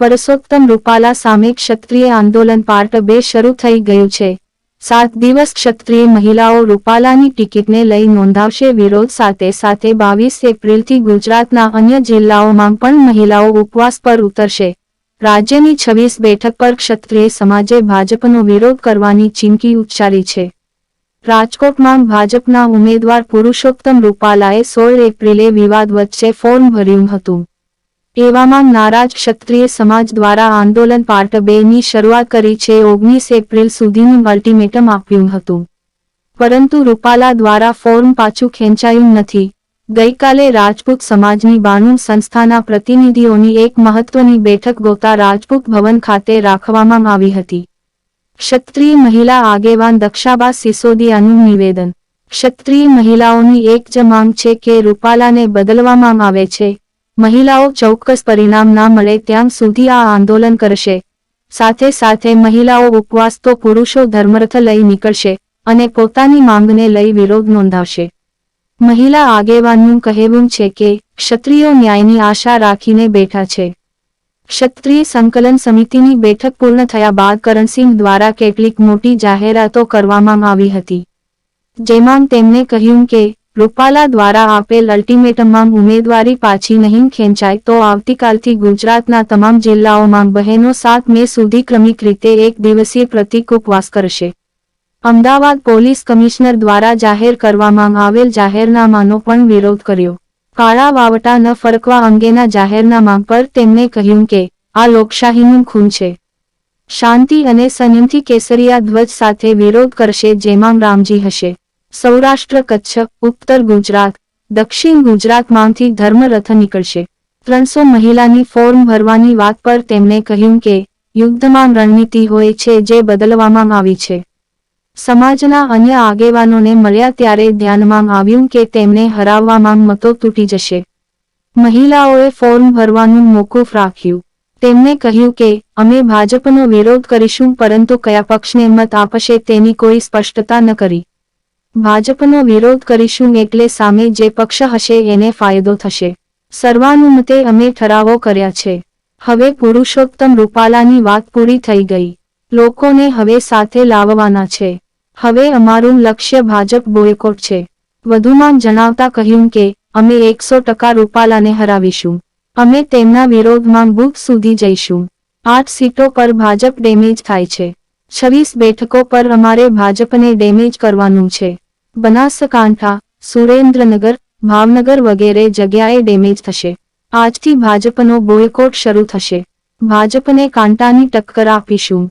પરસોત્તમ રૂપાલા સામે ક્ષત્રિય આંદોલન પાર્ટ બે શરૂ થઈ ગયું છે. સાત દિવસ ક્ષત્રિય મહિલાઓ રૂપાલાની ટિકિટને લઈ નોંધાવશે વિરોધ સાથે સાથે બાવીસ એપ્રિલથી ગુજરાતના અન્ય જિલ્લાઓમાં પણ મહિલાઓ ઉપવાસ પર ઉતરશે. રાજ્યની છવ્વીસ બેઠક પર ક્ષત્રિય સમાજે ભાજપનો વિરોધ કરવાની ચીમકી ઉચ્ચારી છે. રાજકોટમાં ભાજપના ઉમેદવાર પુરુષોત્તમ રૂપાલાએ સોળ એપ્રિલે વિવાદ વચ્ચે ફોર્મ ભર્યું હતું. એવામાં નારાજ ક્ષત્રિય સમાજ દ્વારા આંદોલન પાર્ટ બે ની શરૂઆત કરી છે ઓગણીસ એપ્રિલ સુધીનું અલ્ટિમેટમ આપ્યું હતું. પરંતુ રૂપાલા દ્વારા ફોર્મ પાછું ખેંચાયું નથી. ગઈકાલે રાજપૂત સમાજની બાણુ સંસ્થાના પ્રતિનિધિઓની એક મહત્વની બેઠક ગોતા રાજપૂત ભવન ખાતે રાખવામાં આવી હતી. ક્ષત્રિય મહિલા આગેવાન દક્ષાબા સિસોદિયાનું નિવેદન. ક્ષત્રિય મહિલાઓની એક જ માંગ છે કે રૂપાલાને બદલવામાં આવે છે. મહિલાઓ ચોક્કસ પરિણામ ના મળે ત્યાં સુધી આ આંદોલન કરશે. સાથે સાથે મહિલાઓ ઉપવાસ તો પુરુષો ધર્મરથ લઈ નીકળશે અને પોતાની માંગને લઈ વિરોધ નોંધાવશે. મહિલા આગેવાનનું કહેવું છે કે, ક્ષત્રિયો ન્યાયની આશા રાખીને બેઠા છે. ક્ષત્રિય સંકલન સમિતિની બેઠક પૂર્ણ થયા બાદ કરણસિંહ દ્વારા કેટલીક મોટી જાહેરાતો કરવામાં આવી હતી. જેમાં તેમણે કહ્યું કે રૂપાલા દ્વારા આપેલ અલ્ટિમેટમમાં ઉમેદવારી પાછી નહીં ખેંચાય તો આવતીકાલથી ગુજરાતના તમામ જિલ્લાઓમાં બહેનો સાત મે સુધી ક્રમિક રીતે એક દિવસીય પ્રતિક ઉપવાસ કરશે. અમદાવાદ પોલીસ કમિશનર દ્વારા જાહેર કરવામાં આવેલ જાહેરનામાનો પણ વિરોધ કર્યો. કાળા વાવટા ન ફરકવા અંગેના જાહેરનામા પર તેમણે કહ્યું કે, આ લોકશાહીનું ખૂન છે. શાંતિ અને સંયમથી કેસરિયા ધ્વજ સાથે વિરોધ કરશે જેમાં રામજી હશે. સૌરાષ્ટ્ર, કચ્છ, ઉત્તર ગુજરાત, દક્ષિણ ગુજરાતમાંથી ધર્મરથ નીકળશે. ત્રણસો મહિલાની ફોર્મ ભરવાની વાત પર તેમણે કહ્યું કે, યુદ્ધમાં રણનીતિ હોય છે જે બદલવામાં આવી છે. સમાજના અન્ય આગેવાનોને મળ્યા ત્યારે ધ્યાનમાં આવ્યું કે તેમને હરાવવામાં મતો તૂટી જશે. મહિલાઓએ ફોર્મ ભરવાનું મોકૂફ રાખ્યું. તેમણે કહ્યું કે, અમે ભાજપનો વિરોધ કરીશું પરંતુ કયા પક્ષને મત આપશે તેની કોઈ સ્પષ્ટતા ન કરી. ભાજપનો વિરોધ કરીશું એટલે સામે જે પક્ષ હશે એને ફાયદો થશે. સર્વાનુમતે અમે ઠરાવો કર્યા છે. હવે પુરુષોત્તમ રૂપાલાની વાત પૂરી થઈ ગઈ. લોકોને હવે સાથે લાવવાના છે. હવે અમારું લક્ષ્ય ભાજપ બોયકોટ છે. વધુમાં જણાવતા કહ્યું કે, અમે એકસો ટકા રૂપાલાને હરાવીશું. અમે તેમના વિરોધમાં બુથ સુધી જઈશું. આઠ સીટો પર ભાજપ ડેમેજ થાય છે. છવ્વીસ બેઠકો પર અમારે ભાજપને ડેમેજ કરવાનું છે. બનાસકાંઠા, સુરેન્દ્રનગર, ભાવનગર વગેરે જગ્યાએ ડેમેજ થશે. આજથી ભાજપનો બોયકોટ શરૂ થશે. ભાજપને કાંટાની ટક્કર આપીશું.